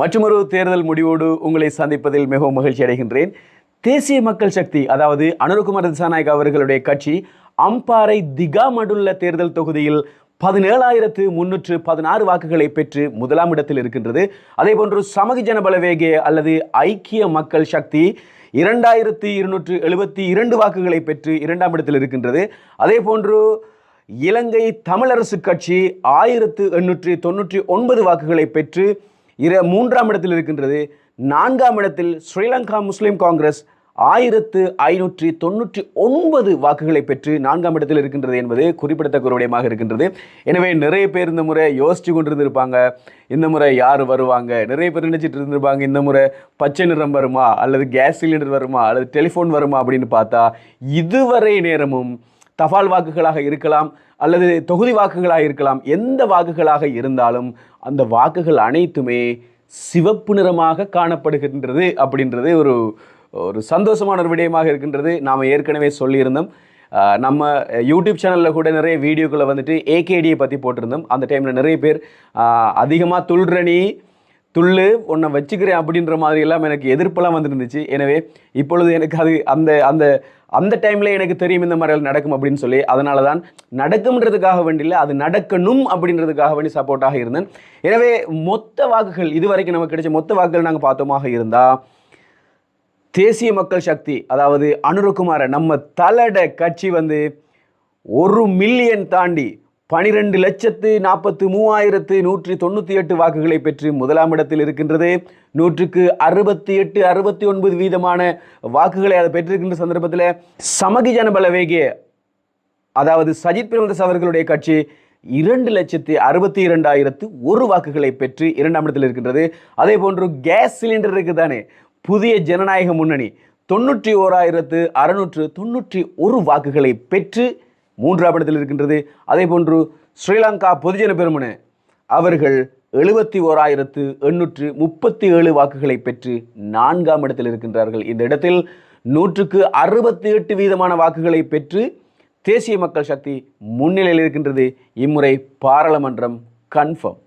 மற்றொரு தேர்தல் முடிவோடு உங்களை சந்திப்பதில் மிகவும் மகிழ்ச்சி அடைகின்றேன். தேசிய மக்கள் சக்தி அதாவது அனுருகுமார் திசாநாயக் அவர்களுடைய கட்சி அம்பாறை திகாமடுள்ள தேர்தல் தொகுதியில் பதினேழாயிரத்து முன்னூற்று பதினாறு வாக்குகளை பெற்று முதலாம் இடத்தில் இருக்கின்றது. அதே போன்று சமகி ஜனபலவேகே அல்லது ஐக்கிய மக்கள் சக்தி இரண்டாயிரத்தி இருநூற்று எழுபத்தி இரண்டு வாக்குகளை பெற்று இரண்டாம் இடத்தில் இருக்கின்றது. அதே போன்று இலங்கை தமிழரசு கட்சி ஆயிரத்து எண்ணூற்றி தொண்ணூற்றி ஒன்பது வாக்குகளை பெற்று இரு மூன்றாம் இடத்தில் இருக்கின்றது. நான்காம் இடத்தில் ஸ்ரீலங்கா முஸ்லீம் காங்கிரஸ் ஆயிரத்து ஐநூற்றி தொண்ணூற்றி ஒன்பது வாக்குகளை பெற்று நான்காம் இடத்தில் இருக்கின்றது என்பது குறிப்பிடத்தக்க விடயமாக இருக்கின்றது. எனவே நிறைய பேர் இந்த முறை யோசிச்சு கொண்டிருந்திருப்பாங்க. இந்த முறை யார் வருவாங்க? நிறைய பேர் நினைச்சிட்டு இருந்திருப்பாங்க. இந்த முறை பச்சை நிறம் வருமா? அல்லது கேஸ் சிலிண்டர் வருமா? அல்லது டெலிஃபோன் வருமா? அப்படின்னு பார்த்தா இதுவரை நேரமும் தபால் வாக்குகளாக இருக்கலாம். அல்லது தொகுதி வாக்குகளாக இருக்கலாம். எந்த வாக்குகளாக இருந்தாலும் அந்த வாக்குகள் அனைத்துமே சிவப்பு நிறமாக காணப்படுகின்றது அப்படின்றது ஒரு ஒரு சந்தோஷமான ஒரு விடயமாக இருக்கின்றது. நாம் ஏற்கனவே சொல்லியிருந்தோம். நம்ம யூடியூப் சேனலில் கூட நிறைய வீடியோக்களை வந்துட்டு ஏகேடியை பற்றி போட்டிருந்தோம். அந்த டைமில் நிறைய பேர் அதிகமாக துள்ரணி துள்ளு உன்னை வச்சுக்கிறேன் அப்படின்ற மாதிரி எல்லாம் எனக்கு எதிர்ப்பெல்லாம் வந்துருந்துச்சு. எனவே இப்பொழுது எனக்கு அது அந்த அந்த அந்த டைமில் எனக்கு தெரியும் இந்த மாதிரிலாம் நடக்கும் அப்படின்னு சொல்லி அதனால தான் நடக்கும்ன்றதுக்காக வேண்டியில்லை அது நடக்கணும் அப்படின்றதுக்காக வேண்டி சப்போர்ட்டாக இருந்தேன். எனவே மொத்த வாக்குகள் இதுவரைக்கும் நமக்கு கிடைச்ச மொத்த வாக்குகள் நாங்கள் பார்த்தோமாக இருந்தால் தேசிய மக்கள் சக்தி அதாவது அனுரகுமார நம்ம தலட கட்சி வந்து ஒரு மில்லியன் தாண்டி பனிரெண்டு லட்சத்து நாற்பத்து மூவாயிரத்து நூற்றி தொண்ணூற்றி எட்டு வாக்குகளை பெற்று முதலாம் இடத்தில் இருக்கின்றது. நூற்றுக்கு அறுபத்தி எட்டு அறுபத்தி ஒன்பது வீதமான வாக்குகளை அதை பெற்றிருக்கின்ற சந்தர்ப்பத்தில் சமகி ஜனபலவேகிய அதாவது சஜித் பிரேமதாஸ் அவர்களுடைய கட்சி இரண்டு லட்சத்தி அறுபத்தி இரண்டாயிரத்து ஒரு வாக்குகளை பெற்று இரண்டாம் இடத்தில் இருக்கின்றது. அதே போன்று கேஸ் சிலிண்டர் இருக்குதானே புதிய ஜனநாயக முன்னணி தொண்ணூற்றி ஓராயிரத்து அறுநூற்று தொண்ணூற்றி ஒரு வாக்குகளை பெற்று மூன்றாம் இடத்தில் இருக்கின்றது. அதே போன்று ஸ்ரீலங்கா பொதுஜன பெருமன அவர்கள் எழுபத்தி ஓராயிரத்து எண்ணூற்று முப்பத்தி ஏழு வாக்குகளை பெற்று நான்காம் இடத்தில் இருக்கின்றார்கள். இந்த இடத்தில் நூற்றுக்கு அறுபத்தி எட்டு வீதமான வாக்குகளை பெற்று தேசிய மக்கள் சக்தி முன்னிலையில் இருக்கின்றது. இம்முறை பாராளுமன்றம் கன்ஃபார்ம்